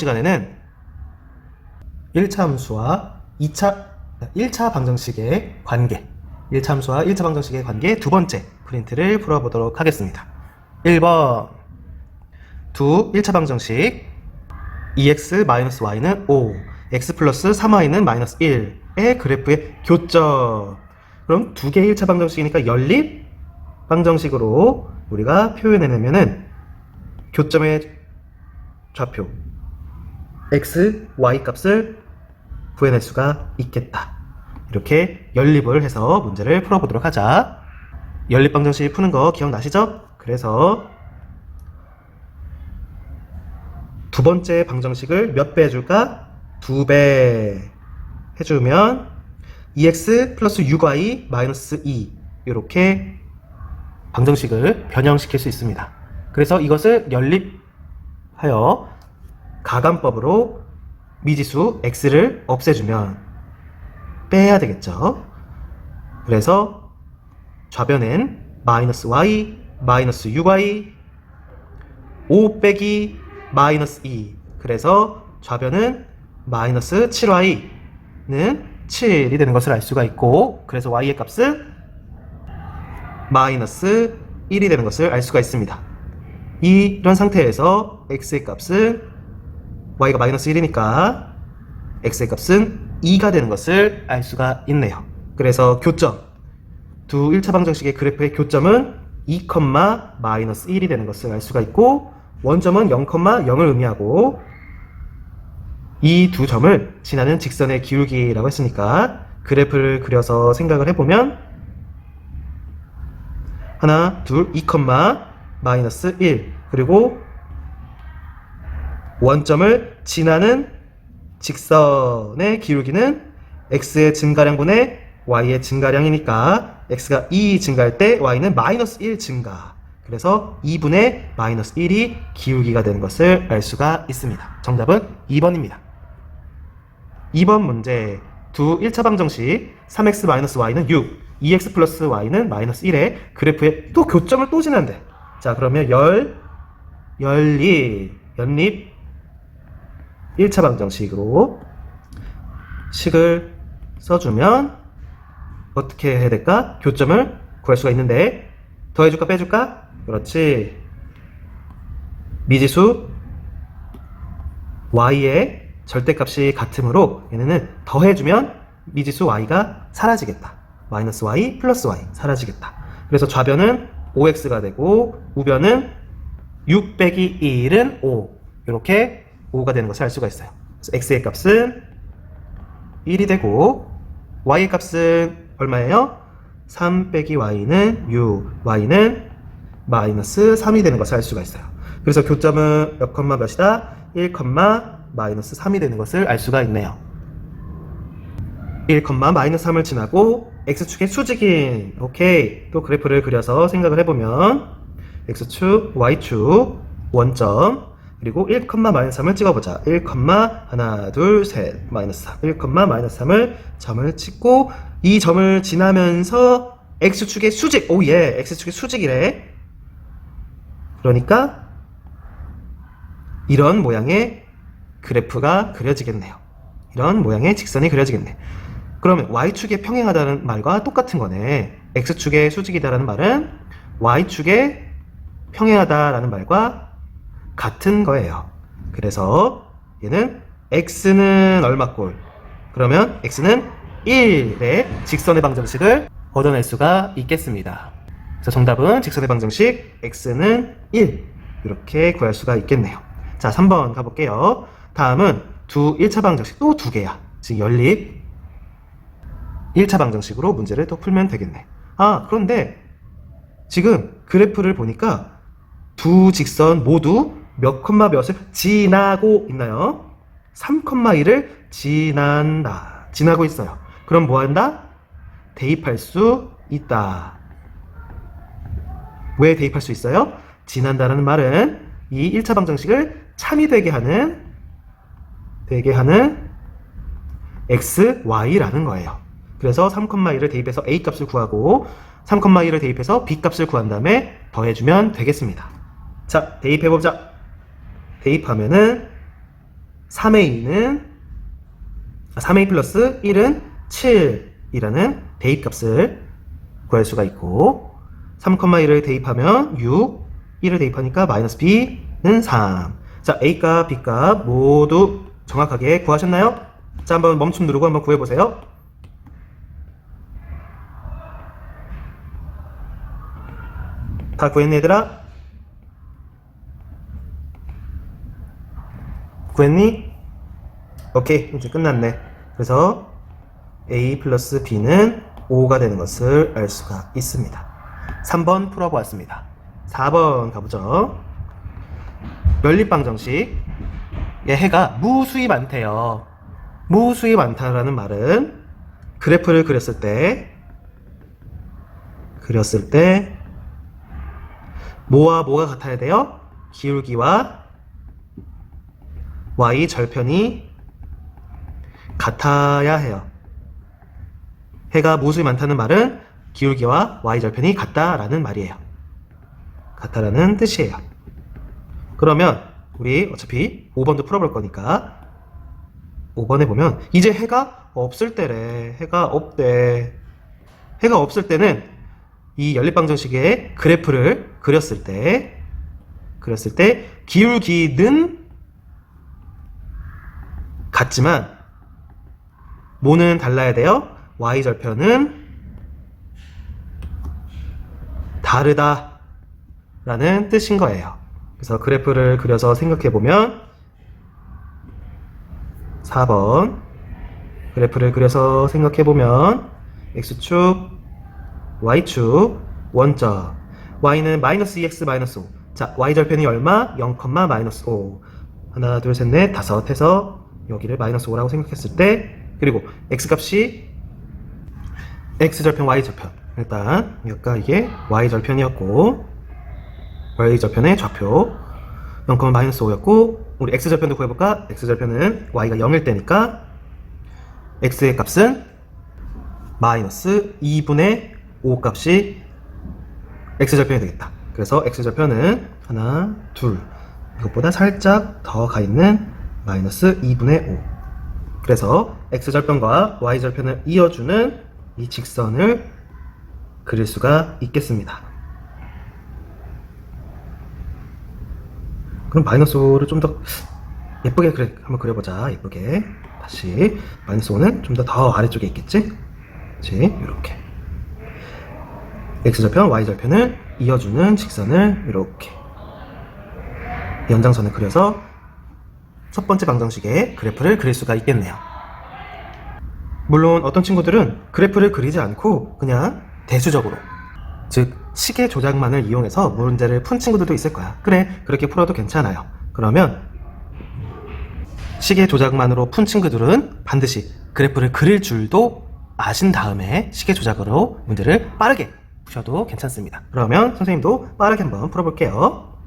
시간에는 1차 함수와 2차 1차 방정식의 관계 1차 함수와 1차 방정식의 관계 두 번째 프린트를 풀어보도록 하겠습니다. 1번. 두 1차 방정식. 2x-y는 5 x 플러스 3y는 마이너스 1의 그래프의 교점. 그럼 두 개의 1차 방정식이니까 연립 방정식으로 우리가 표현해내면은 교점의 좌표 x, y 값을 구해낼 수가 있겠다. 이렇게 연립을 해서 문제를 풀어보도록 하자. 연립 방정식 푸는 거 기억나시죠? 그래서 두 번째 방정식을 몇 배 해줄까? 두 배 해주면 2x 플러스 6y 마이너스 2 이렇게 방정식을 변형시킬 수 있습니다. 그래서 이것을 연립하여 가감법으로 미지수 x를 없애주면 빼야 되겠죠. 그래서 좌변엔 마이너스 y, 마이너스 6y, 5 빼기 마이너스 2. 그래서 좌변은 마이너스 7y는 7이 되는 것을 알 수가 있고, 그래서 y의 값은 마이너스 1이 되는 것을 알 수가 있습니다. 이런 상태에서 x의 값은 y가 마이너스 1이니까 x의 값은 2가 되는 것을 알 수가 있네요. 그래서 교점 두 1차 방정식의 그래프의 교점은 2, 마이너스 1이 되는 것을 알 수가 있고 원점은 0, 0을 의미하고 이 두 점을 지나는 직선의 기울기라고 했으니까 그래프를 그려서 생각을 해보면 하나, 둘, 2, 마이너스 1 그리고 원점을 지나는 직선의 기울기는 x의 증가량분의 y의 증가량이니까 x가 2 증가할 때 y는 마이너스 1 증가 그래서 2분의 마이너스 1이 기울기가 되는 것을 알 수가 있습니다. 정답은 2번입니다. 2번 문제 두 1차 방정식 3x-y는 6 2x 플러스 y는 마이너스 1에 그래프에 또 교점을 또 지난대 자 그러면 열 연립 연립 1차 방정식으로 식을 써주면 어떻게 해야 될까? 교점을 구할 수가 있는데 더해줄까? 빼줄까? 그렇지. 미지수 y의 절대값이 같으므로 얘네는 더해주면 미지수 y가 사라지겠다. 마이너스 y 플러스 y 사라지겠다. 그래서 좌변은 5x가 되고 우변은 6 빼기 1은 5 이렇게 5가 되는 것을 알 수가 있어요. 그래서 x의 값은 1이 되고 y의 값은 얼마예요? 3 빼기 y는 6, y는 마이너스 3이 되는 것을 알 수가 있어요. 그래서 교점은 몇 컴마 몇이다? 1 컴마 마이너스 3이 되는 것을 알 수가 있네요. 1 컴마 마이너스 3을 지나고 x축의 수직인 오케이 또 그래프를 그려서 생각을 해보면 x축, y축, 원점 그리고 1, 마이너스 3을 찍어보자. 1, 하나, 둘, 셋, 마이너스 3. 1, 마이너스 3을 점을 찍고 이 점을 지나면서 x축의 수직. 오 예, x축의 수직이래. 그러니까 이런 모양의 그래프가 그려지겠네요. 이런 모양의 직선이 그려지겠네. 그러면 y축에 평행하다는 말과 똑같은 거네. x축의 수직이다라는 말은 y축에 평행하다라는 말과 같은 거예요. 그래서 얘는 x는 얼마 꼴? 그러면 x는 1의 직선의 방정식을 얻어낼 수가 있겠습니다. 그래서 정답은 직선의 방정식 x는 1 이렇게 구할 수가 있겠네요. 자, 3번 가볼게요. 다음은 두 1차 방정식 또 두 개야. 즉 연립 1차 방정식으로 문제를 또 풀면 되겠네. 아, 그런데 지금 그래프를 보니까 두 직선 모두 몇 컴마 몇을 지나고 있나요? 3컴마1을 지난다. 지나고 있어요. 그럼 뭐 한다? 대입할 수 있다. 왜 대입할 수 있어요? 지난다라는 말은 이 1차 방정식을 참이 되게 하는 되게 하는 x, y라는 거예요. 그래서 3,1을 대입해서 a 값을 구하고 3,1을 대입해서 b 값을 구한 다음에 더해주면 되겠습니다. 자, 대입해보자. 대입하면은 3a는 3a 플러스 1은 7이라는 대입값을 구할 수가 있고 3,1을 대입하면 6, 1을 대입하니까 마이너스 b는 3. 자, a값, b값 모두 정확하게 구하셨나요? 자, 한번 멈춤 누르고 한번 구해보세요. 다 구했니 얘들아? 구했니? 오케이 이제 끝났네. 그래서 a 플러스 b는 5가 되는 것을 알 수가 있습니다. 3번 풀어보았습니다. 4번 가보죠. 연립방 정식. 얘 해가 무수히 많대요. 무수히 많다라는 말은 그래프를 그렸을 때 그렸을 때 뭐와 뭐가 같아야 돼요? 기울기와 y 절편이 같아야 해요. 해가 무수히 많다는 말은 기울기와 y 절편이 같다라는 말이에요. 같다라는 뜻이에요. 그러면 우리 어차피 5번도 풀어볼 거니까 5번에 보면 이제 해가 없을 때래. 해가 없대. 해가 없을 때는 이 연립방정식의 그래프를 그렸을 때 그렸을 때 기울기는 같지만 뭐는 달라야 돼요? y 절편은 다르다 라는 뜻인 거예요. 그래서 그래프를 그려서 생각해 보면 4번 그래프를 그려서 생각해 보면 x축 y축 원점 y는 마이너스 2x 마이너스 5 자, y 절편이 얼마? 0, 마이너스 5 하나, 둘, 셋, 넷, 다섯 해서 여기를 마이너스 5라고 생각했을 때 그리고 x 값이 x 절편, y 절편 일단 여기가 이게 y 절편이었고 y 절편의 좌표 0, 마이너스 5였고 우리 x 절편도 구해볼까? x 절편은 y가 0일 때니까 x의 값은 마이너스 2분의 5 값이 x절편이 되겠다. 그래서 x절편은 하나, 둘 이것보다 살짝 더 가 있는 마이너스 2분의 5 그래서 x절편과 y절편을 이어주는 이 직선을 그릴 수가 있겠습니다. 그럼 마이너스 5를 좀 더 예쁘게 그래, 한번 그려보자. 예쁘게. 다시. 마이너스 5는 좀 더 더 아래쪽에 있겠지? 그렇지? 이렇게. x절편, y절편을 이어주는 직선을 이렇게 연장선을 그려서 첫 번째 방정식의 그래프를 그릴 수가 있겠네요. 물론 어떤 친구들은 그래프를 그리지 않고 그냥 대수적으로 즉 시계 조작만을 이용해서 문제를 푼 친구들도 있을 거야. 그래, 그렇게 풀어도 괜찮아요. 그러면 시계 조작만으로 푼 친구들은 반드시 그래프를 그릴 줄도 아신 다음에 시계 조작으로 문제를 빠르게 푸셔도 괜찮습니다. 그러면 선생님도 빠르게 한번 풀어볼게요.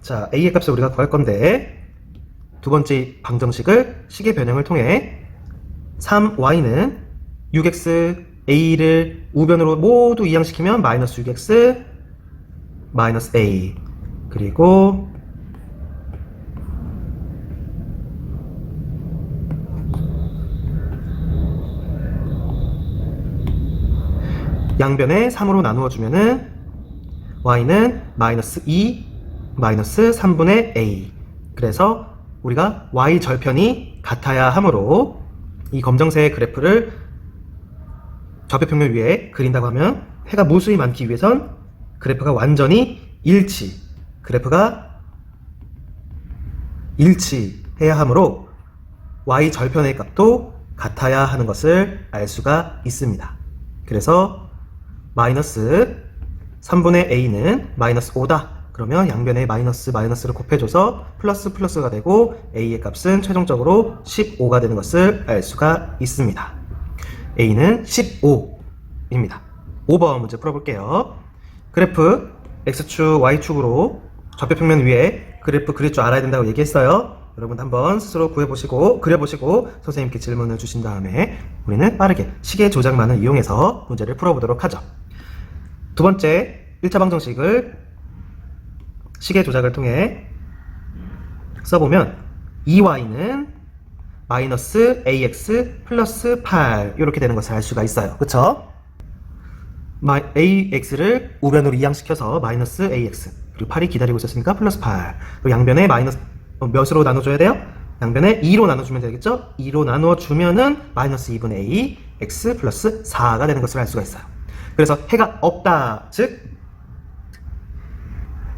자, a의 값을 우리가 구할 건데 두 번째 방정식을 시계 변형을 통해 3y는 6x a를 우변으로 모두 이항시키면 마이너스 6x 마이너스 a. 그리고 양변에 3으로 나누어 주면은 y는 마이너스 2 마이너스 3분의 a. 그래서 우리가 y 절편이 같아야 하므로 이 검정색 그래프를 좌표평면 위에 그린다고 하면 해가 무수히 많기 위해선 그래프가 완전히 일치 그래프가 일치해야 하므로 y 절편의 값도 같아야 하는 것을 알 수가 있습니다. 그래서 마이너스 3분의 a는 마이너스 5다. 그러면 양변에 마이너스 마이너스를 곱해줘서 플러스 플러스가 되고 a의 값은 최종적으로 15가 되는 것을 알 수가 있습니다. a는 15입니다. 5번 문제 풀어볼게요. 그래프 x축, y축으로 좌표평면 위에 그래프 그릴 줄 알아야 된다고 얘기했어요. 여러분 한번 스스로 구해보시고 그려보시고 선생님께 질문을 주신 다음에 우리는 빠르게 시계 조작만을 이용해서 문제를 풀어보도록 하죠. 두 번째 1차 방정식을 시계 조작을 통해 써보면 2y는 마이너스 ax 플러스 8 이렇게 되는 것을 알 수가 있어요. 그쵸? 마, ax를 우변으로 이항시켜서 마이너스 ax 그리고 8이 기다리고 있었으니까 플러스 8 그리고 양변에 마이너스 어, 몇으로 나눠줘야 돼요? 양변에 2로 나눠주면 되겠죠? 2로 나눠주면은 마이너스 2분의 a x 플러스 4가 되는 것을 알 수가 있어요. 그래서 해가 없다 즉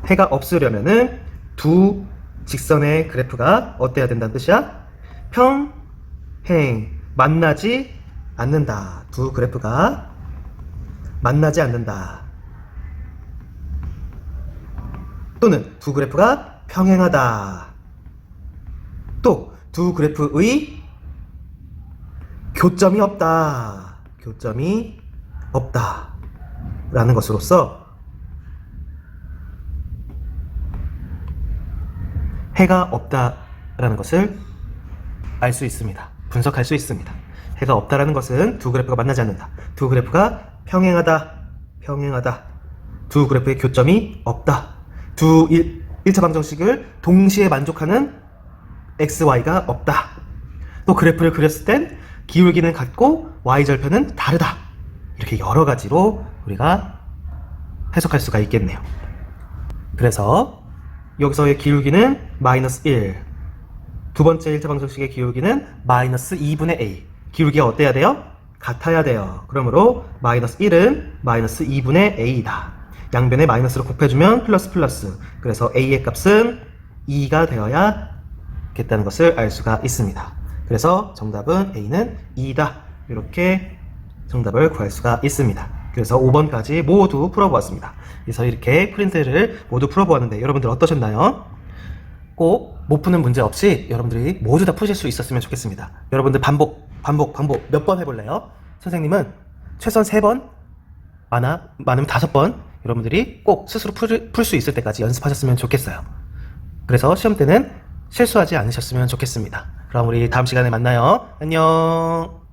해가 없으려면은 두 직선의 그래프가 어때야 된다는 뜻이야? 평행 만나지 않는다. 두 그래프가 만나지 않는다. 또는 두 그래프가 평행하다. 또 두 그래프의 교점이 없다. 교점이 없다. 라는 것으로서 해가 없다라는 것을 알 수 있습니다. 분석할 수 있습니다. 해가 없다라는 것은 두 그래프가 만나지 않는다. 두 그래프가 평행하다. 평행하다. 두 그래프의 교점이 없다. 두 일, 1차 방정식을 동시에 만족하는 xy가 없다. 또 그래프를 그렸을 땐 기울기는 같고 y절편은 다르다. 이렇게 여러 가지로 우리가 해석할 수가 있겠네요. 그래서 여기서의 기울기는 마이너스 1. 두 번째 1차 방정식의 기울기는 마이너스 2분의 a. 기울기가 어때야 돼요? 같아야 돼요. 그러므로 마이너스 1은 마이너스 2분의 a다. 양변에 마이너스로 곱해주면 플러스 플러스. 그래서 a의 값은 2가 되어야겠다는 것을 알 수가 있습니다. 그래서 정답은 a는 2다. 이렇게 정답을 구할 수가 있습니다. 그래서 5번까지 모두 풀어보았습니다. 그래서 이렇게 프린트를 모두 풀어보았는데 여러분들 어떠셨나요? 꼭 못 푸는 문제 없이 여러분들이 모두 다 푸실 수 있었으면 좋겠습니다. 여러분들 반복, 반복, 반복 몇 번 해볼래요? 선생님은 최소한 3번, 많아, 많으면 5번 여러분들이 꼭 스스로 풀 수 있을 때까지 연습하셨으면 좋겠어요. 그래서 시험 때는 실수하지 않으셨으면 좋겠습니다. 그럼 우리 다음 시간에 만나요. 안녕.